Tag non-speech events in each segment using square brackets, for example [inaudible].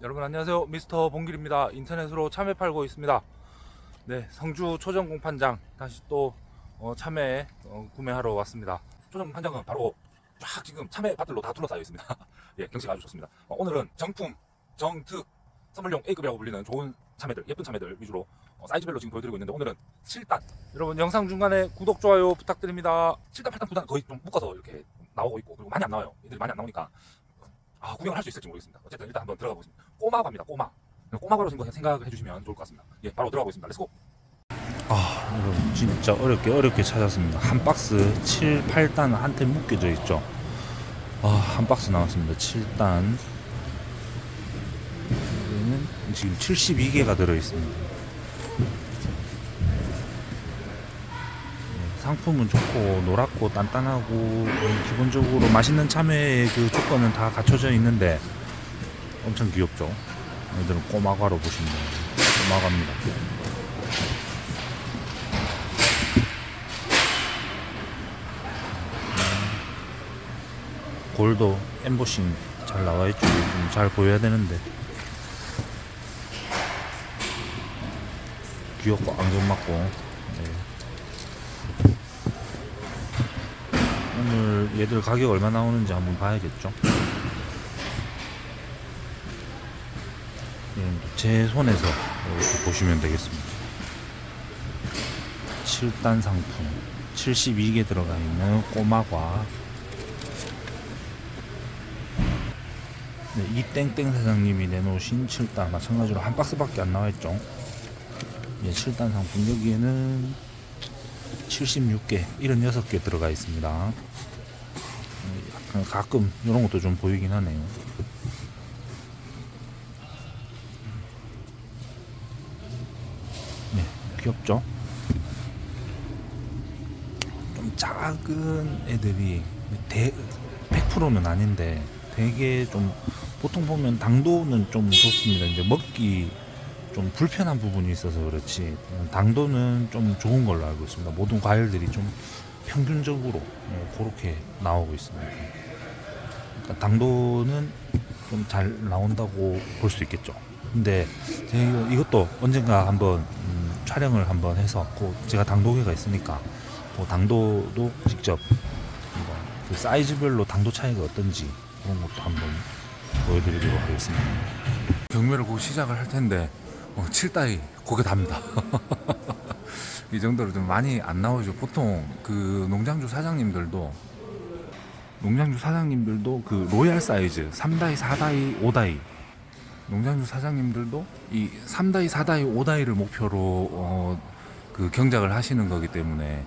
여러분 안녕하세요. 미스터 봉길입니다. 인터넷으로 참외 팔고 있습니다. 네 성주 초정 공판장 다시 또 어, 참외 어, 구매하러 왔습니다. 초정 공판장은 바로 쫙 지금 참외 밭들로 다 둘러싸여 있습니다. [laughs] 예 경치가 아주 좋습니다. 어, 오늘은 정품 정특 선물용 A급이라고 불리는 좋은 참외들 예쁜 참외들 위주로 어, 사이즈별로 지금 보여드리고 있는데 오늘은 7단. 여러분 영상 중간에 구독 좋아요 부탁드립니다. 7단 8단 9단 거의 좀 묶어서 이렇게 나오고 있고 그리고 많이 안 나와요. 얘들이 많이 안 나오니까 아, 구경을 할 수 있을지 모르겠습니다. 어쨌든 일단 한번 들어가 보겠습니다. 꼬마과입니다. 꼬마. 꼬마과로 지금 생각해 주시면 좋을 것 같습니다. 예, 바로 들어가 보겠습니다. 렛츠고. 아, 여러분 진짜 어렵게 어렵게 찾았습니다. 한 박스 7, 8단 한테 묶여져 있죠. 아, 한 박스 나왔습니다. 7단. 여기는 지금 72개가 들어 있습니다. 상품은 좋고 노랗고 단단하고 음, 기본적으로 맛있는 참외의 그 조건은 다 갖춰져 있는데 엄청 귀엽죠. 얘들은 꼬마과로 보시면. 꼬마과입니다. 음, 골도 엠보싱 잘 나와 있죠. 좀잘 보여야 되는데 귀엽고 안경 맞고 네. 오늘 얘들 가격 얼마 나오는지 한번 봐야겠죠. 음, 제 손에서 이렇게 보시면 되겠습니다. 7단 상품 72개 들어가 있는 꼬마과 네, 이 땡땡 사장님이 내놓으신 7단 마찬가지로 한 박스밖에 안 나와 있죠. 예, 7단 상품 여기에는 76개, 76개 들어가 있습니다. 음, 가끔 이런 것도 좀 보이긴 하네요. 네, 귀엽죠? 좀 작은 애들이 대, 100%는 아닌데 되게 좀 보통 보면 당도는 좀 좋습니다. 이제 먹기 좀 불편한 부분이 있어서 그렇지 당도는 좀 좋은 걸로 알고 있습니다. 모든 과일들이 좀 평균적으로 어, 그렇게 나오고 있습니다. 그러니까 당도는 좀 잘 나온다고 볼 수 있겠죠. 근데 이것도 언젠가 한번 음, 촬영을 한번 해서 그 제가 당도계가 있으니까 그 당도도 직접 그 사이즈별로 당도 차이가 어떤지 그런 것도 한번 보여드리도록 하겠습니다. 경매를 곧 시작을 할 텐데 어, 7따위 고개 답니다. [laughs] 이 정도로 좀 많이 안 나오죠. 보통 그 농장주 사장님들도 농장주 사장님들도 그 로얄 사이즈 3다이, 4다이, 5다이 농장주 사장님들도 이 3다이, 4다이, 5다이를 목표로 어, 그 경작을 하시는 거기 때문에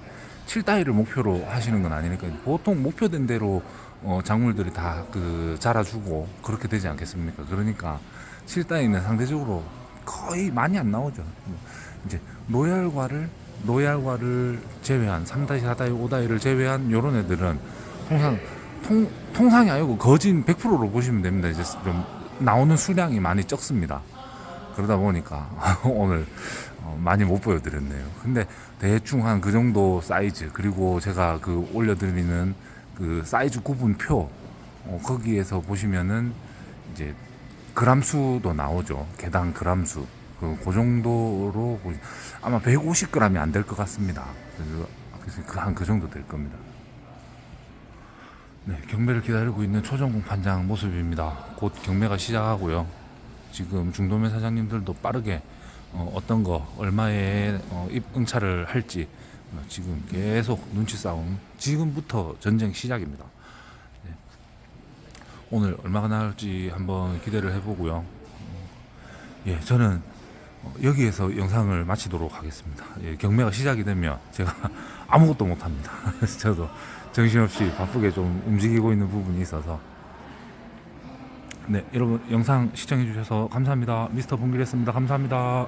7다이를 목표로 하시는 건 아니니까 보통 목표된 대로 어, 작물들이 다 그 자라주고 그렇게 되지 않겠습니까? 그러니까 7다이는 상대적으로 거의 많이 안 나오죠. 이제 로얄과를 로얄과를 제외한 3다이, 4다이, 5다이를 제외한 요런 애들은 항상 통, 통상이 아니고 거진 100%로 보시면 됩니다. 이제 좀 나오는 수량이 많이 적습니다. 그러다 보니까 [laughs] 오늘 어, 많이 못 보여드렸네요. 근데 대충 한 그 정도 사이즈 그리고 제가 그 올려드리는 그 사이즈 구분표 어, 거기에서 보시면은 이제 그람 수도 나오죠. 개당 그람 수. 그, 그 정도로 아마 150g이 안 될 것 같습니다. 그래서 그한 그 정도 될 겁니다. 네, 경매를 기다리고 있는 초정공 판장 모습입니다. 곧 경매가 시작하고요. 지금 중도매 사장님들도 빠르게 어, 떤거 얼마에 어, 입 응차를 할지 어, 지금 계속 눈치 싸움. 지금부터 전쟁 시작입니다. 네. 오늘 얼마가 나올지 한번 기대를 해보고요. 어, 예, 저는 어, 여기에서 영상을 마치도록 하겠습니다. 예, 경매가 시작이 되면 제가 [laughs] 아무것도 못합니다. [laughs] 저도 정신없이 바쁘게 좀 움직이고 있는 부분이 있어서 네 여러분 영상 시청해 주셔서 감사합니다. 미스터 봉길이었습니다. 감사합니다.